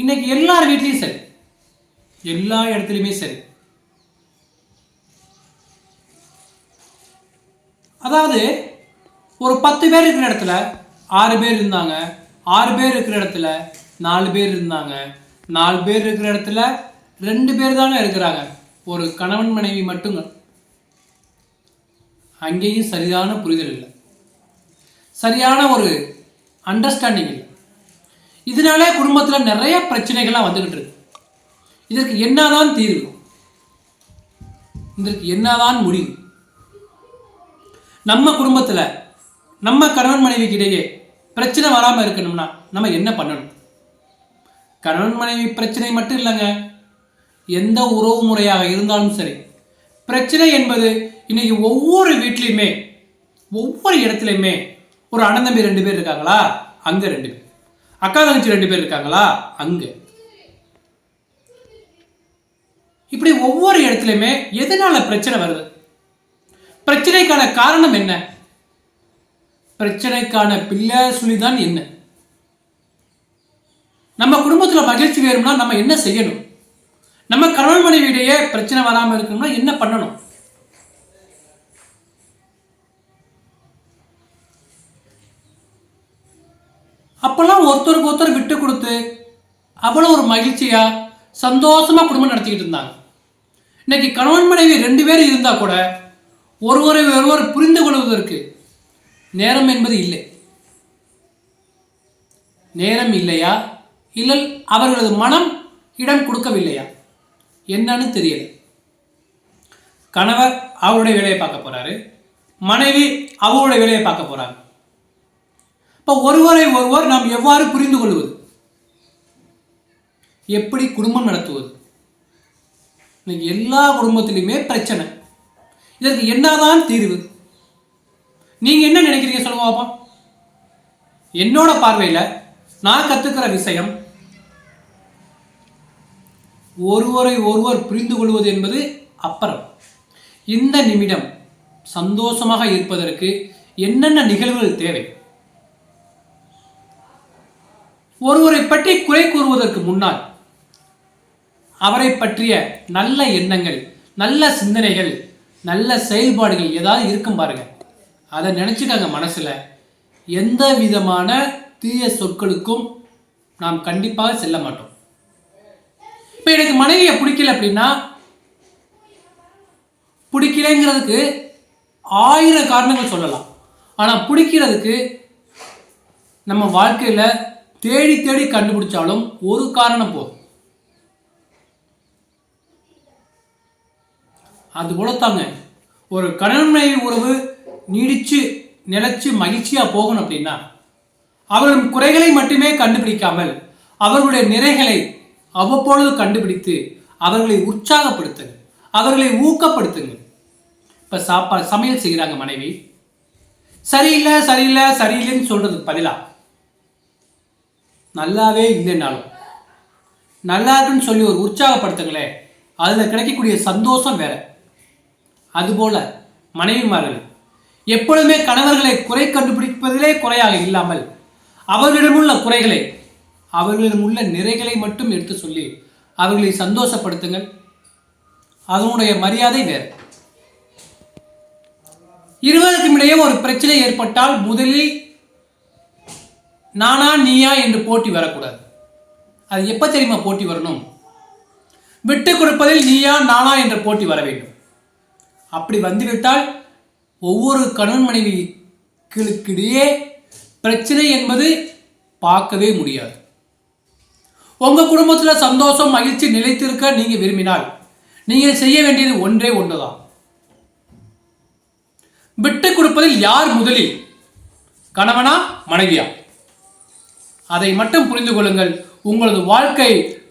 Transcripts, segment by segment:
இன்னைக்கு எல்லார் வீட்லேயும் சரி. எல்லா இடத்துலையுமே சரி. அதாவது ஒரு பத்து பேர் இருக்கிற இடத்துல ஆறு பேர் இருந்தாங்க ஆறு பேர் இருக்கிற இடத்துல நாலு பேர் இருந்தாங்க நாலு பேர் இருக்கிற இடத்துல ரெண்டு பேர் தானே இருக்கிறாங்க. ஒரு கணவன் மனைவி மட்டுங்க. அங்கேயும் சரியான புரிதல் இல்லை. சரியான ஒரு அண்டர்ஸ்டாண்டிங் இல்லை. இதனால குடும்பத்தில் நிறைய பிரச்சனைகள்லாம் வந்துக்கிட்டு இருக்கு. இதற்கு என்னதான் தீர்வு? இதற்கு என்னதான் முடிவு? நம்ம குடும்பத்தில் நம்ம கணவன் மனைவிக்கு இடையே பிரச்சனை வராமல் இருக்கணும்னா நம்ம என்ன பண்ணணும்? கணவன் மனைவி பிரச்சனை மட்டும் இல்லைங்க. எந்த உறவு முறையாக இருந்தாலும் சரி பிரச்சனை என்பது இன்னைக்கு ஒவ்வொரு வீட்லேயுமே ஒவ்வொரு இடத்துலையுமே ஒரு அண்ணன் தம்பி ரெண்டு பேர் இருக்காங்களா? அங்கே ரெண்டு பேர். அக்கா தங்கச்சி ரெண்டு பேர் இருக்காங்களா? அங்கே. இப்படி ஒவ்வொரு இடத்துலையுமே எதனால பிரச்சனை வருது? பிரச்சனைக்கான காரணம் என்ன? பிரச்சனைக்கான பிள்ளை சுழிதான் என்ன? நம்ம குடும்பத்தில் மகிழ்ச்சி வேணும்னா நம்ம என்ன செய்யணும்? நம்ம கணவன் மனைவியிடையே பிரச்சனை வராமல் இருக்கணும்னா என்ன பண்ணணும்? அப்போல்லாம் ஒருத்தருக்கு ஒருத்தர் விட்டு கொடுத்து அவ்வளோ ஒரு மகிழ்ச்சியாக சந்தோஷமாக குடும்பம் நடத்திக்கிட்டு இருந்தாங்க. இன்னைக்கு கணவன் மனைவி ரெண்டு பேரும் இருந்தால் கூட ஒருவரை ஒருவர் புரிந்து கொள்வதற்கு நேரம் என்பது இல்லை. நேரம் இல்லையா? இல்லை அவர்களது மனம் இடம் கொடுக்கவில்லையா? என்னன்னு தெரியல. கணவர் அவருடைய வேலையை பார்க்க போகிறாரு மனைவி அவருடைய வேலையை பார்க்க போகிறாங்க இப்போ ஒருவரை ஒருவர் நாம் எவ்வாறு புரிந்து கொள்வது? எப்படி குடும்பம் நடத்துவது? இன்னைக்கு எல்லா குடும்பத்திலையுமே பிரச்சனை. இதற்கு என்னதான் தீர்வு? நீங்க என்ன நினைக்கிறீங்க சொல்லுங்க பாப்பா. என்னோட பார்வையில் நான் கத்துக்கிற விஷயம் ஒருவரை ஒருவர் புரிந்து கொள்வது என்பது அப்புறம். இந்த நிமிடம் சந்தோஷமாக இருப்பதற்கு என்னென்ன நிகழ்வுகள் தேவை? ஒருவரை பற்றி குறை கூறுவதற்கு முன்னால் அவரை பற்றிய நல்ல எண்ணங்கள் நல்ல சிந்தனைகள் நல்ல செயல்பாடுகள் ஏதாவது இருக்கும் பாருங்க. அதை நினச்சிக்கங்க மனசில். எந்த விதமான தீய சொற்களுக்கும் நாம் கண்டிப்பாக செல்ல மாட்டோம். இப்போ எனக்கு மனைவியை பிடிக்கல அப்படின்னா பிடிக்கலைங்கிறதுக்கு ஆயிரம் காரணங்கள் சொல்லலாம். ஆனால் பிடிக்கிறதுக்கு நம்ம வாழ்க்கையில் தேடி தேடி கண்டுபிடிச்சாலும் ஒரு காரணம் போதும். அது போலத்தாங்க ஒரு கணவன் மனைவி உறவு நீடிச்சு நிலைச்சு மகிழ்ச்சியா போகணும் அப்படின்னா அவர்களின் குறைகளை மட்டுமே கண்டுபிடிக்காமல் அவர்களுடைய நிறைகளை அவ்வப்பொழுது கண்டுபிடித்து அவர்களை உற்சாகப்படுத்துங்க அவர்களை ஊக்கப்படுத்துங்க இப்போ சாப்பாடு சமையல் செய்கிறாங்க மனைவி. சரியில்லை சரியில்லை சரியில்லைன்னு சொல்கிறதுக்கு பதிலாக நல்லாவே இல்லைன்னாலும். நல்லா இருக்குன்னு சொல்லி ஒரு உற்சாகப்படுத்துங்களேன் அதில் கிடைக்கக்கூடிய சந்தோஷம் வேற. அதுபோல மனைவிமார்கள் எப்பொழுதுமே கணவர்களை குறை கண்டுபிடிப்பதிலே குறையாக இல்லாமல் அவர்களிடமுள்ள குறைகளை அவர்களிடம் உள்ள நிறைகளை மட்டும் எடுத்து சொல்லி அவர்களை சந்தோஷப்படுத்துங்கள். அதனுடைய மரியாதை வேறு. இருவருக்கும் இடையே ஒரு பிரச்சனை ஏற்பட்டால் முதலில் நானா நீயா என்று போட்டி வரக்கூடாது. அது எப்போ தெரியுமா போட்டி வரணும்? விட்டு கொடுப்பதில் நீயா நானா என்ற போட்டி வர வேண்டும். அப்படி வந்துவிட்டால் ஒவ்வொரு கணவன் மனைவிகளுக்கிடையே பிரச்சனை என்பது பார்க்கவே முடியாது. உங்கள் குடும்பத்தில் சந்தோஷம் மகிழ்ச்சி நிலைத்திருக்க நீங்கள் விரும்பினால் நீங்கள் செய்ய வேண்டியது ஒன்றே ஒன்றுதான். விட்டு கொடுப்பதில் யார் முதலில்? கணவனா மனைவியா? அதை மட்டும் புரிந்து கொள்ளுங்கள். உங்களது வாழ்க்கை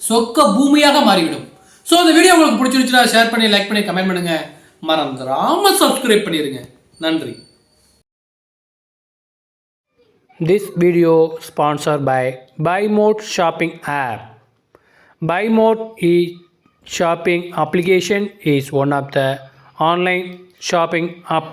சொக்க பூமியாக மாறிவிடும். ஸோ இந்த வீடியோ உங்களுக்கு பிடிச்சிருச்சுன்னா ஷேர் பண்ணி லைக் பண்ணி கமெண்ட் பண்ணுங்க. மறந்துடாம சப்ஸ்கிரைப் பண்ணிடுங்க நன்றி. This video sponsored by Buy shopping app app. Buy Mode e shopping application is one of the online shopping app